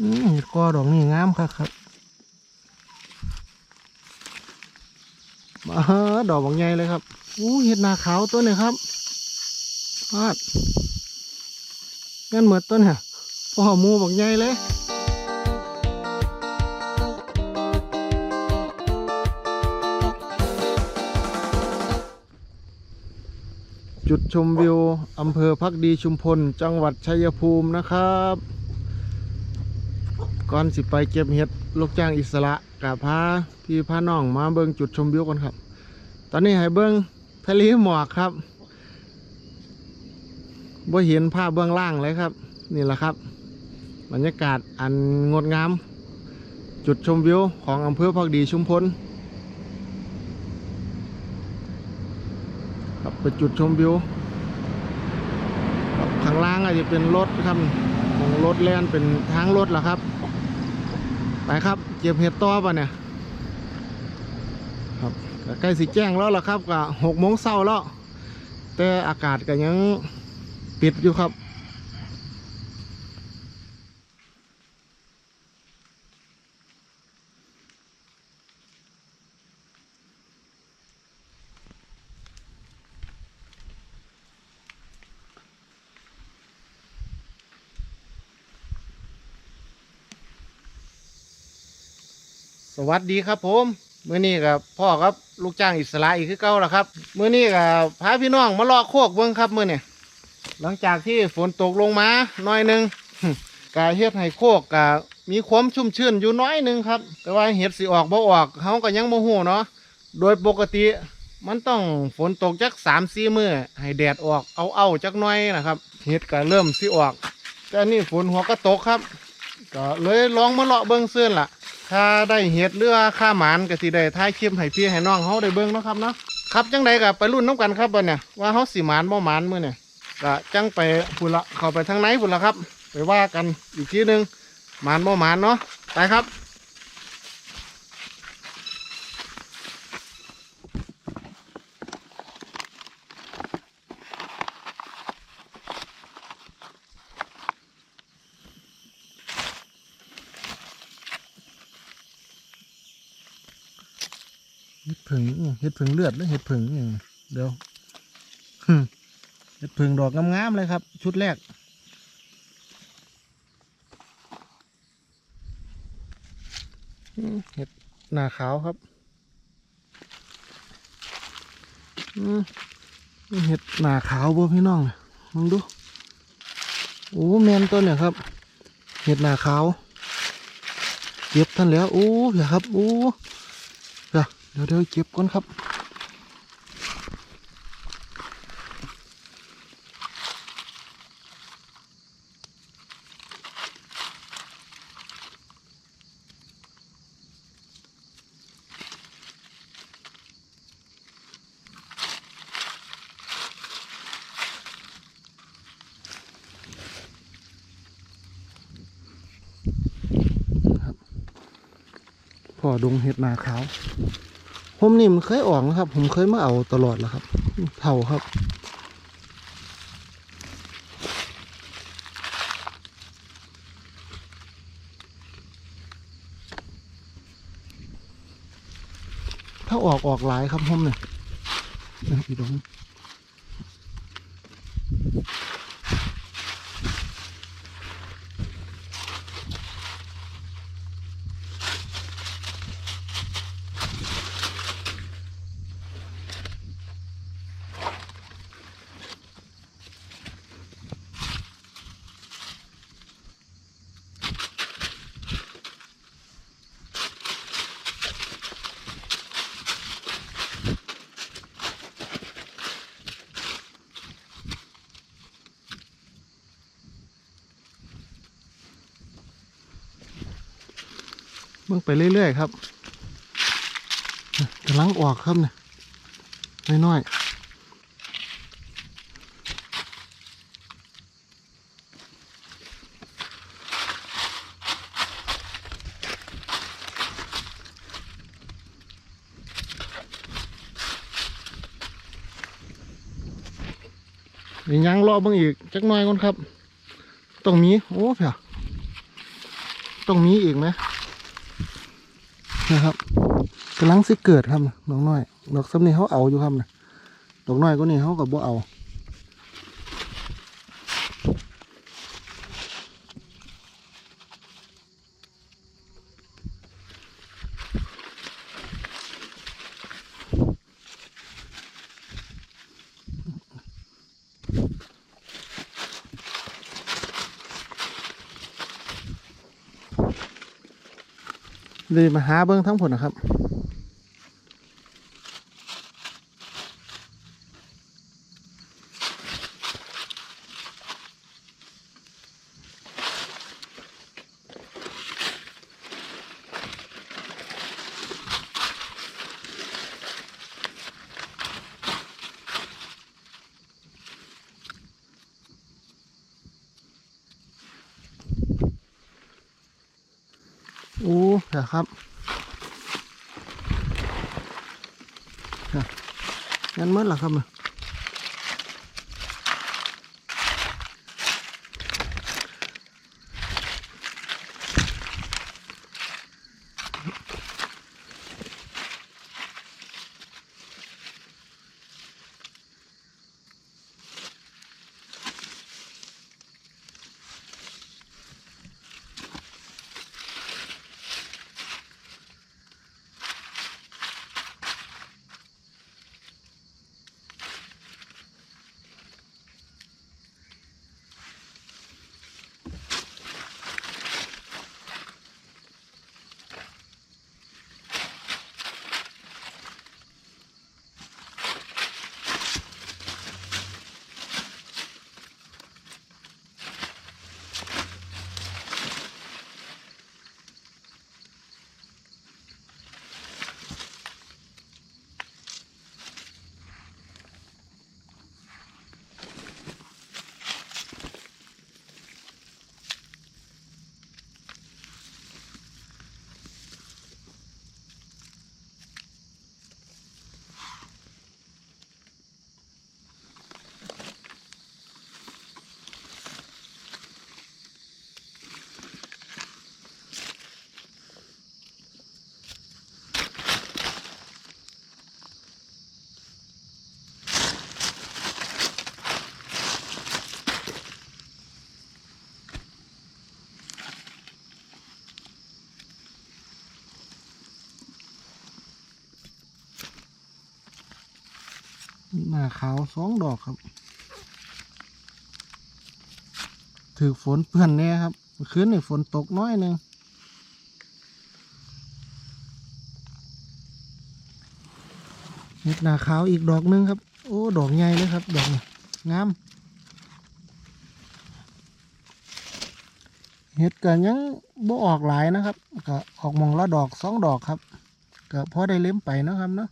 อืมเห็ดกอดอกนี่งามครับครับมาดอกบางใหญ่เลยครับอู้เห็ดนาขาวตัวนี้ครับพาดงั้นเหมือนต้นฮะพ่อหมูบางใหญ่เลยจุดชมวิวอำเภอพักดีชุมพล จังหวัดชัยภูมินะครับ ก่อนสิไปเก็บเห็ดลูกจ้างอิสระกับพาพี่พาน้องมาเบิ่งจุดชมวิวกันครับ ตอนนี้ให้เบิ่งทะเลหมอกครับบ่เห็นภาพเบื้องล่างเลยครับ นี่แหละครับ บรรยากาศอันงดงาม จุดชมวิวของอำเภอพักดีชุมพลครับเป็นจุดชมวิวข้างล่างอาจจะเป็นรถครับของรถแล่นเป็นทางรถแหละครับ ไปครับเก็บเห็ดต่อป่ะเนี่ยครับใกล้สิแจ้งแล้วล่ะครับก็หกโมงเช้าแล้วแต่อากาศก็ยังปิดอยู่ครับ สวัสดีครับผมมื้อนี้กับพ่อครับลูกจ้างอิสระอีกคือเก่าแล้วครับมื้อนี้กับพาพี่น้องมาลอกโคกเบิ่งครับมื้อนี้หลังจากที่ฝนตกลงมาหน่อยหนึงกาเฮ็ดให้โคกกะมีความชุ่มชื้นอยู่น้อยหนึงครับ แต่ว่าเห็ดสิออกบ่ออกเฮาก็ยังบ่ฮู้เนาะโดยปกติมันต้องฝนตกจัก3-4มื้อให้แดดออกเอาเอาจักหน่อยนะครับเห็ดก็เริ่มสิออกแต่อันนี่ฝนหัวก็ตกครับ ก็เลยลองมาเลาะเบิ่งซื่นล่ะ ถ้าได้เห็ดหรือข้าหมานก็สิได้ท้ายคลิปให้พี่ให้น้องเขาได้เบิ้งเนาะครับเนาะครับจังใดกับไปรุ่นน้ำกันครับบันเนี่ยว่าเขาสีหมานบ่หมานมื้อเนี่ยก็จังไปพุ่นละเข้าไปทางไหนพุ่นละครับ ไปว่ากันอีกทีหนึงหมานบ่หมานเนาะไปครับ เห็ดผึ่งอิหยัง เห็ดผึ่งเลือดหรือเห็ดผึ่งอย่างเดี๋ยวเห็ดผึ่งดอกงามๆเลยครับ ชุดแรก เห็ดหน้าขาวครับเห็ดหน้าขาวบ่พี่น้องเนี่ยมึงดูโอ้แมนต้นเนี่ยครับ เห็ดหน้าขาวเก็บท่านแล้วโอ้เดี๋ยวครับโอ้ ดี๋ยวเดี๋ยวเดี๋ยวเก็บก่อนครับพ่อดงเห็ดนาขาว ผมนี่มันเคยออกนะครับ ผมเคยมาเอาตลอดแล้วครับ เท่าครับ ถ้าออกออกหลายครับผมเนี่ยนะอีดง เบิ่งไปเรื่อยๆครับกำลังออกครับเนี่ยน้อยๆนี่ยังรอบิ่งอีกจักหน่อยก่อนครับต้องมีโอ้เพียต้องมีอีกไหม นะครับกำลังสิเกิดครับดอกน้อยดอกซ้ำนี่เขาเอาอยู่ครับนะดอกน้อยก็นี่เขากับบ่เอา เลยมาหาเบิ้งทั้งผลนะครับ อะงั้นเหน้าขาวสองดอกครับ ถือฝนเพื่อนแน่ครับ คืนนี่ฝนตกน้อยหนึ่งเห็ดหน้าขาวอีกดอกหนึงครับ โอ้ ดอกใหญ่เลยครับ ดอกงาม เห็ดก็ยังบ่ออกหลายนะครับ ก็ออกมองละดอกสองดอกครับ ก็พอได้เล็มไปนะครับเนาะ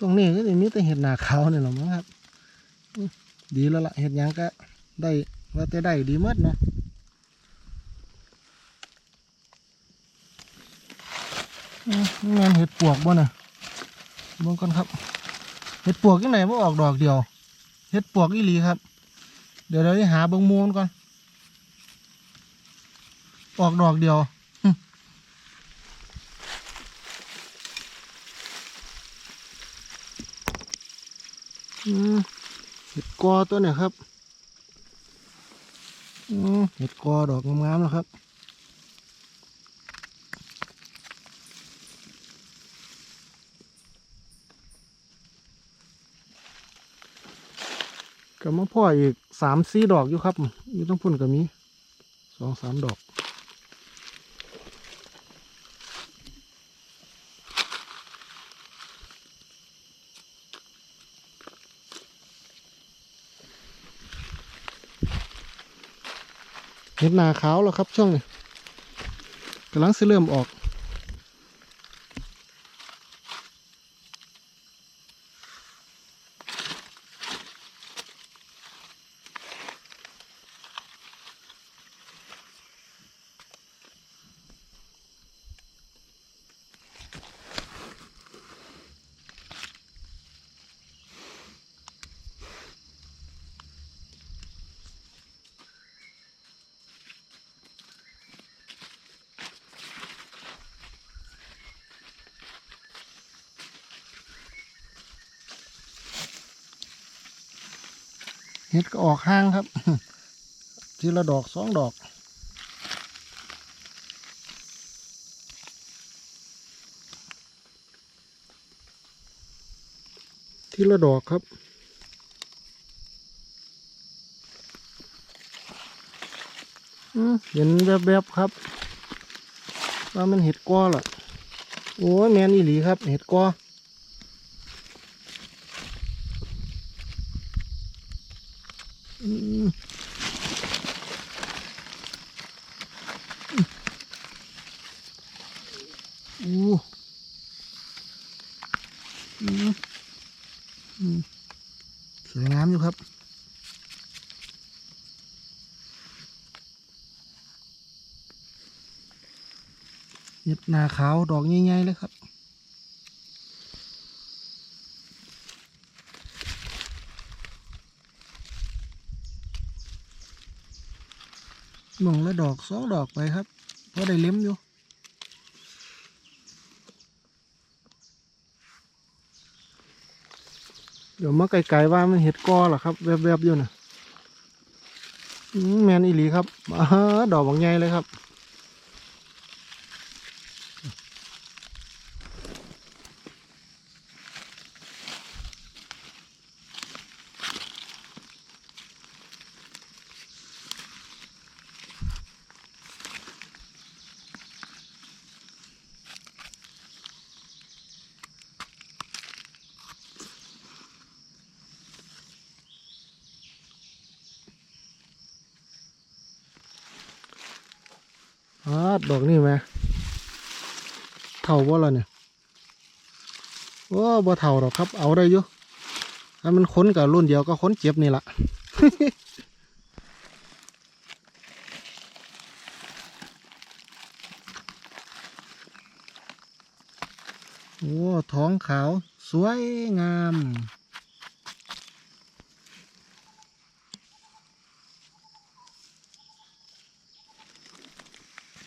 ช่วงนี้ก็จะมีแต่เห็ดหนาขาวนี่แหละมั้งครับ ดีแล้วล่ะเห็ดยังก็ได้ว่าแต่ได้ดีมดนะงานเห็ดปวกบ่น่ะเบิ่งก่อนครับ เห็ดปวกยังไงว่าออกดอกเดียว เห็ดปวกอีหลีครับ เดี๋ยวเราจะหาเบิ่งมูลก่อน ออกดอกเดียว เห็ดกอตัวเนี่ยครับเห็ดกอดอกงามๆแล้วครับก็มาพ่ออีกสามสี่ดอกอยู่ครับอยู่ต้องพุ่นก็มีสองสามดอก เห็ดนาขาวแล้วครับช่วงนี้กำลังสิเริ่มออก เห็ดก็ออกห้างครับ ทีละดอกสองดอก ทีละดอกครับเห็นแวบๆครับ ว่ามันเห็ดก้อล่ะ โอ้ยแมนอีหลีครับ เห็ดก้อมอู้อืมอืมสวยงามอยู่ครับ เห็ดหนาขาวดอกใหญ่ๆเลยครับมองละดอกสองดอกไปครับเพราะได้เล็มอยู่เดี๋ยวมาไกลๆว่ามันเห็ดกอเหรอครับ แวบๆอยู่นะแมนอีหลีครับอ้าดอกบางใหญ่เลยครับ อาดอกนี่ไหมเท่าว่าละเนี่ยว่าบ่เท่าหรอกครับ เอาได้อยู่ถ้ามันค้นกับรุ่นเดียวก็ค้นเจ็บนี่ละโอ้ท้องขาว สวยงาม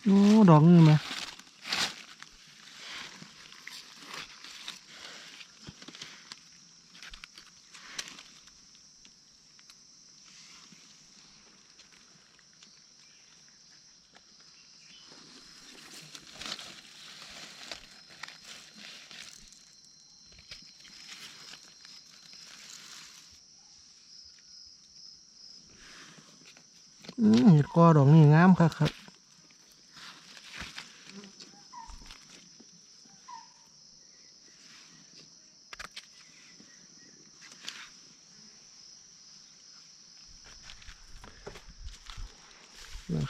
โอ้ดอกนี่ไหมอืมเห็ดกอดอกนี่งามครับครับ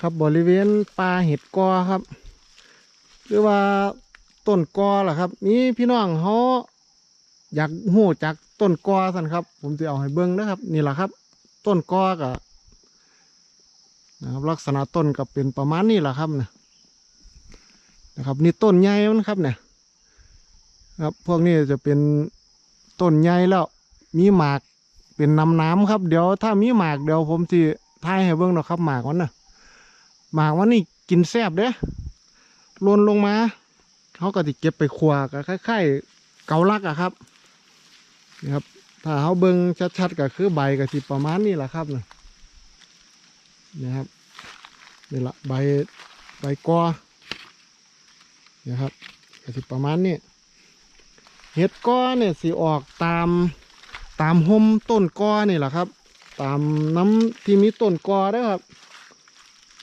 นะครับ บริเวณป่าเห็ดกอครับ หรือว่าต้นกอล่ะครับมีพี่น้องเขาอยากหูจากต้นกอสันครับ ผมจะเอาให้เบิ้งนะครับ นี่แหละครับ ต้นกอกับนะครับลักษณะต้นก็เป็นประมาณนี้แหละครับนะนะครับ นี่ต้นใหญ่มันครับเนี่ยครับพวกนี้จะเป็นต้นใหญ่แล้ว มีหมากเป็นน้ำน้ำครับ เดี๋ยวถ้ามีหมากเดี๋ยวผมจะทายให้เบิ้งเนาะครับหมากมันนะ หมากว่านี่กินแซบเด้ลนลงมาเขาก็จะเก็บไปครัวก็คล้ายๆเกาลักอะครับนี่ครับ ถ้าเขาเบิ่งชัดๆก็คือใบก็สิประมาณนี้แหละครับนะนี่ครับนี่ละใบใบกอนี่ครับก็สิประมาณนี้เห็ดกอเนี่ยสิออกตามตามห่มต้นกอนี่แหละครับ ตามน้ำที่มีต้นกอเด้ครับ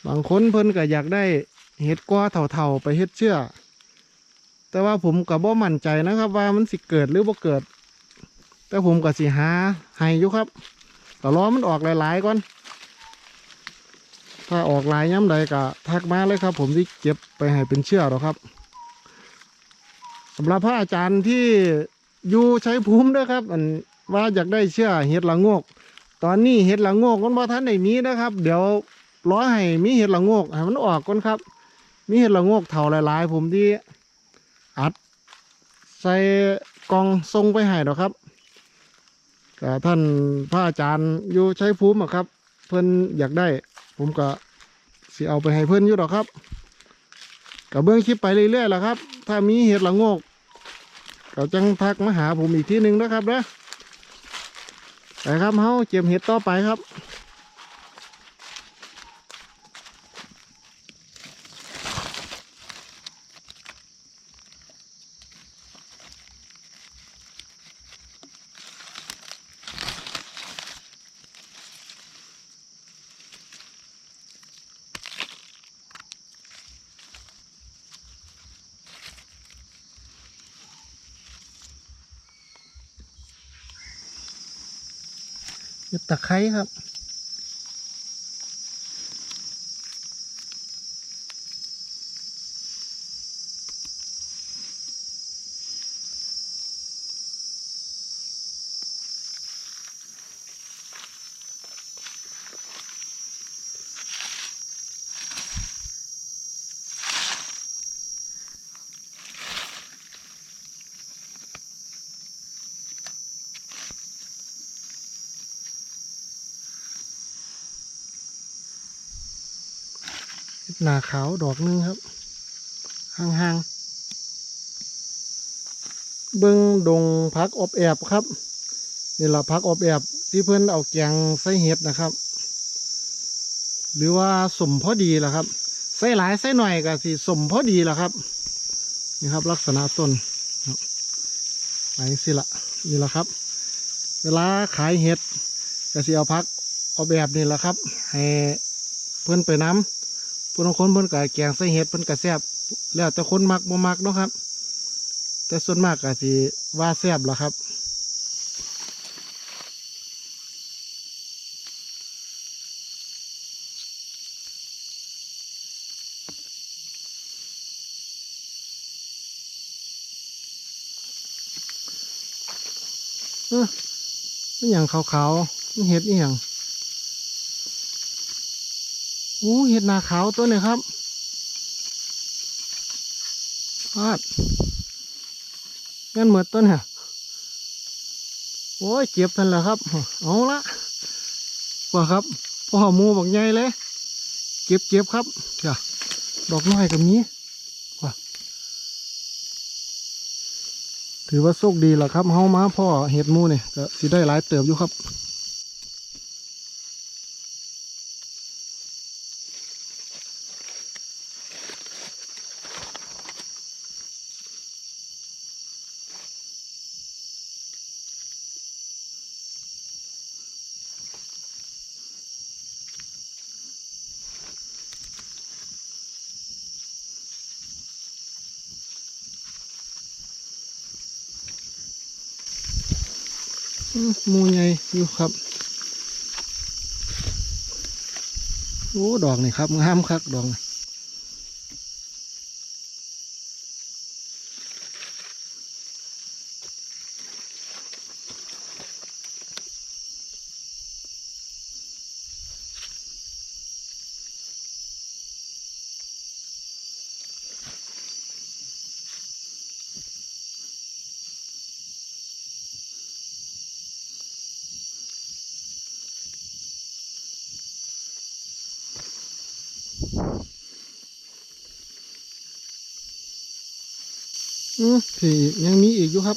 บางคนเพิ่นก็อยากได้เห็ดกว่าเถ่าๆไปเฮ็ดเชื่อ แต่ว่าผมก็บ่มั่นใจนะครับ ว่ามันสิเกิดหรือบ่เกิด แต่ผมก็สิหาให้อยู่ครับก็รอมันออกหลายๆก่อน ถ้าออกหลายย้ำใดก็ทักมาเลยครับ ผมที่เก็บไปให้เป็นเชื่อหรอครับสำหรับพระอาจารย์ที่อยู่ใช้ภูมิด้วยครับอันว่าอยากได้เชื่อเห็ดละงก ตอนนี้เห็ดละงกมันบ่ทันได้มีนะครับ เดี๋ยว ร้อยให้มีเห็ดละงกให้มันออกก่อนครับ มีเห็ดละงกเท่าหลายๆ ผมที่อัด ใส่กองทรงไปให้ดอกครับกับท่านพระอาจารย์อยู่ใช้ภูมิอะครับ เพิ่อนอยากได้ ผมก็สิเอาไปให้เพิ่อนอยู่ดอกครับกับเบื้องคลิปไปเรื่อยๆแหละครับ ถ้ามีเห็ดละงกก็จังทักมาหาผมอีกทีหนึ่งนะครับนะไปครับเฮาเก็บเห็ดต่อไปครับ ตะไคร้ครับ หนาขาวดอกหนึงครับห่างๆเบิ้งดงพักอบแอบครับนี่ละพักอบแอบที่เพื่อนเอาแกงใส่เห็ดนะครับ หรือว่าสมพอดีล่ะครับใส่หลายใส่หน่อยก็สิสมพอดีล่ะครับ นี่ครับ ลักษณะต้นไปสิละนี่แหละครับ เวลาขายเห็ดก็สิเอาพักออกแบบนี่แหละครับให้เพื่อนไปน้ำ ผู้บางคนเพื่นก็แกงใส่เห็ดเพื่นก็แซ่บแล้วแต่คนมักบ่มักเนาะครับ แต่ส่วนมากก็สิว่าแซ่บล่ะครับเออนี่อย่างขาวๆนี่เห็ดนี่อย่าง โอ้เห็ดนาขาวตัวเนี่ยครับพลาดงั้นเหมือนต้นเนี่ยโอ้ยเจ็บทันแล้วครับ เอาละว่าครับพ่อหมูบอกใหญ่เลย เก็บเก็บครับเดี๋ยวดอกน้อยกับนี้ว่าถือว่าโชคดีแหละครับเฮามาพ่อเห็ดมูเนี่ยก็สิได้หลายเติบอยู่ครับ มหมูใหญ่อยู่ครับ โอ้ ดอกนี่ครับงามคักดอกนี่ อืมที่ยังมีอีกอยู่ครับ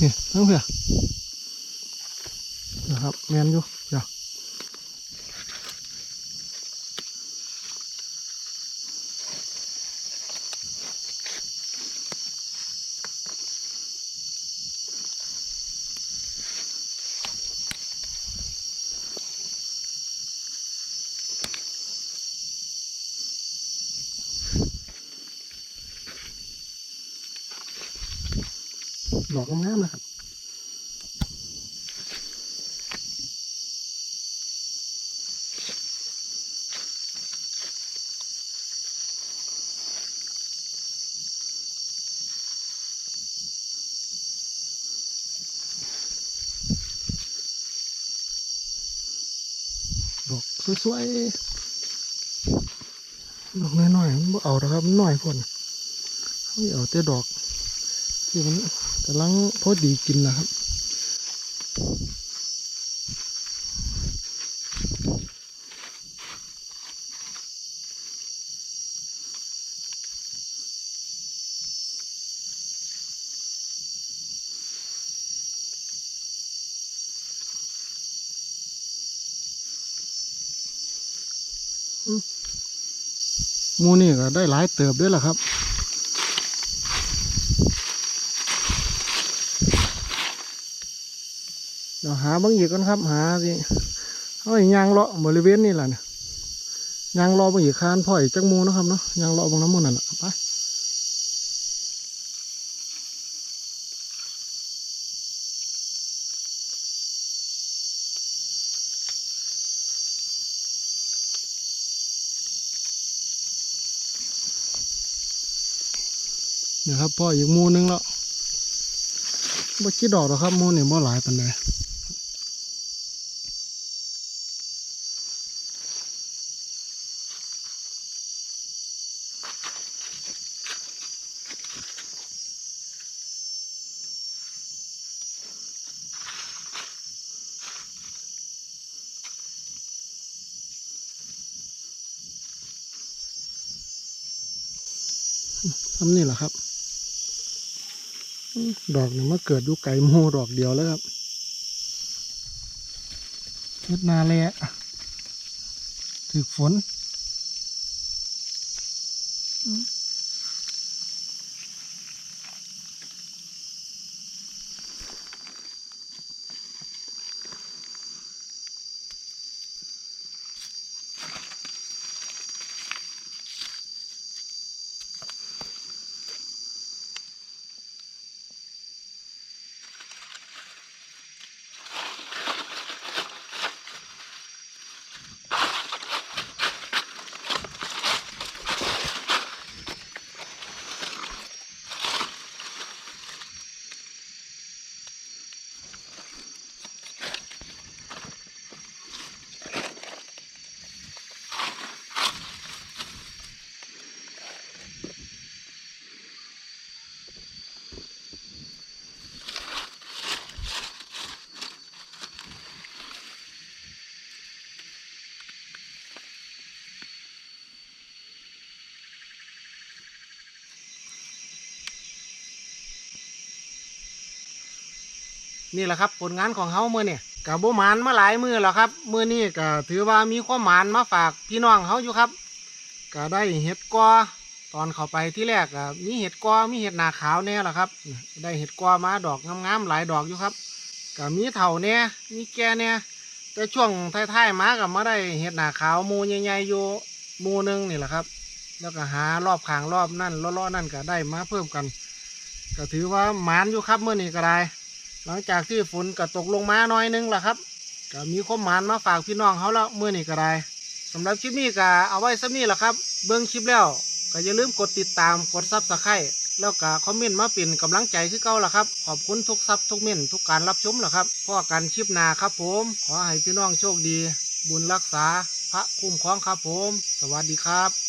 นี่ทั้งเพื่อนะครับแมนอยู่เดี๋ยวดอกงามๆนะครับ ดอก สวยๆ ดอกน้อยๆมันเอาแล้วครับมันน้อยพ่นเขาเอาแต่ดอก ที่มันกำลังพอดีกินนะครับ มูนี่ก็ได้หลายเติบด้วยล่ะครับเดี๋ยวหาบางอีกกันครับ หาสิเอาอีกยางเลาะบริเวณนี่แหละเนี่ยยางรอบางอีกคานพ่อยจักมูนะครับเนาะยางเลาะบางน้ำมันนั่นแหละ ครับพ่ออีกมูนึงแล้วบ่คิดดอกหรอกครับมูนี่บ่หลายปานใดทำนี่แหละครับ ดอกเนี่ยมาเกิดอยู่ไก่โมดอกเดียวแล้วครับเฮ็ดนาแลถือฝน นี่แหละครับผลงานของเฮาเมื่อเนี่ยกับโบหมานมาหลายมือแล้วครับมือนี้ก็ถือว่ามีความหมานมาฝากพี่น้องเฮาอยู่ครับก็ได้เห็ดกอตอนเข้าไปที่แรกก็มีเห็ดกอมีเห็ดหนาขาวแน่ละครับ ได้เห็ดกอมาดอกงามๆหลายดอกอยู่ครับก็มีเถาแน่มีแก่แน่แต่ช่วงท้ายๆมาก็มาได้เห็ดหนาขาวมูใหญ่ๆอยู่มูหนึงนี่แหละครับแล้วก็หารอบขางรอบนั่นล้อๆนั่นก็ได้มาเพิ่มกัน ก็ถือว่าหมานอยู่ครับเมื่อนี้ก็ได้ หลังจากที่ฝนก็ตกลงมาหน้อยนึงล่ะครับก็มีความานมาฝากพี่น้องเขาแล้วเมื่อนี้ก็ได้สำหรับคลิปนี้ก็เอาไว้สักนี้แหละครับ เบิ้องคลิปแล้วก็อย่าลืมกดติดตามกดซับสไครต์แล้วก็คอมเมนต์มาเป็นกำลังใจคือเก่าล่ะครับ ขอบคุณทุกซับทุกเม่นทุกการรับชมล่ะครับพ่อกันคลิปนาครับผม ขอให้พี่น้องโชคดี บุญรักษาพระคุ้มครองครับผม สวัสดีครับ